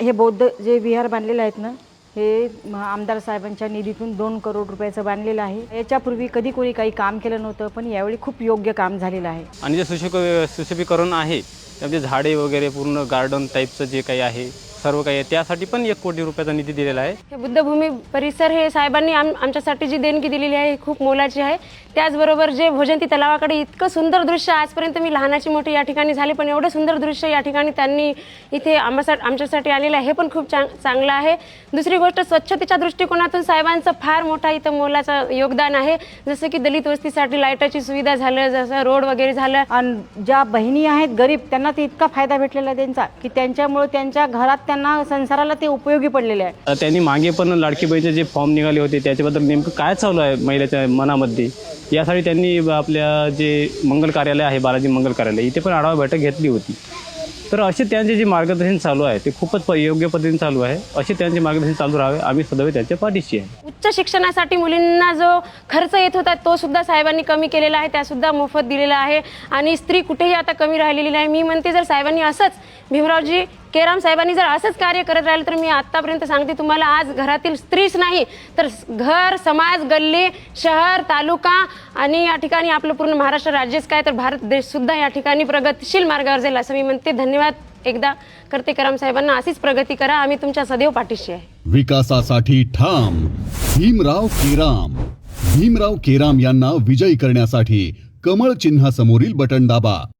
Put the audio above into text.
हे बौद्ध जे विहार बांधलेले आहेत ना हे आमदार साहेबांच्या निधीतून दोन करोड रुपयाचं बांधलेलं आहे. याच्यापूर्वी कधी कोणी काही काम केलं नव्हतं पण यावेळी खूप योग्य काम झालेलं आहे. आणि जे सुशोक सुशोभीकरण आहे त्यामध्ये झाडे वगैरे पूर्ण गार्डन टाईपचं जे काही आहे सर्व काही आहे. त्यासाठी पण एक कोटी रुपयाचा निधी दिलेला आहे. हे बुद्धभूमी परिसर हे साहेबांनी आम आमच्यासाठी जी देणगी दिलेली आहे ही खूप मोलाची आहे. त्याचबरोबर जे भोजंती तलावाकडे इतकं सुंदर दृश्य आजपर्यंत मी लहानाची मोठी या ठिकाणी झाले पण एवढं सुंदर दृश्य या ठिकाणी त्यांनी इथे आम्हासाठी आमच्यासाठी आलेलं आहे. हे पण खूप चांग चांगलं आहे. दुसरी गोष्ट स्वच्छतेच्या दृष्टिकोनातून साहेबांचं फार मोठा इथं मोलाचं योगदान आहे. जसं की दलित वस्तीसाठी लाईटाची सुविधा झालं जसं रोड वगैरे झालं. आणि ज्या बहिणी आहेत गरीब त्यांना ते इतका फायदा भेटलेला आहे त्यांचा की त्यांच्यामुळे त्यांच्या घरात त्यांना संसाराला ते उपयोगी पडलेले आहे. त्यांनी मागे पण लाडकी बहिणीचे जे फॉर्म निघाले होते त्याच्याबद्दल नेमकं काय चालू आहे महिलेच्या मनामध्ये? यासाठी त्यांनी आपल्या जे मंगल कार्यालय आहे बालाजी मंगल कार्यालय इथे पण आढावा बैठक घेतली होती. तर असे त्यांचे जे मार्गदर्शन चालू आहे ते खूपच प- योग्य पद्धतीने चालू आहे. असे त्यांचे मार्गदर्शन चालू राहावे आम्ही सदैव त्यांच्या पाठीशी आहे. उच्च शिक्षणासाठी मुलींना जो खर्च येत होता तो सुद्धा साहेबांनी कमी केलेला आहे. त्यासुद्धा मोफत दिलेला आहे. आणि स्त्री कुठेही आता कमी राहिलेली नाही. मी म्हणते जर साहेबांनी असंच भीमरावजी केराम साहेबांनी जर असंच कार्य करत राहिलं तर मी आत्तापर्यंत सांगते तुम्हाला आज घरातील स्त्रीच नाही तर घर समाज गल्ली शहर तालुका आणि या ठिकाणी आपलं पूर्ण महाराष्ट्र राज्यच काय? तर भारत देश सुद्धा या ठिकाणी प्रगतिशील मार्गावर जाईल असं मी म्हणते. धन्यवाद. एकदा करते कराम साहेबांना अशीच प्रगती करा आम्ही तुमच्या सदैव पाठीशी आहे. विकासासाठी ठाम भीमराव केराम. भीमराव केराम यांना विजयी करण्यासाठी कमळ चिन्हासमोरील बटन दाबा.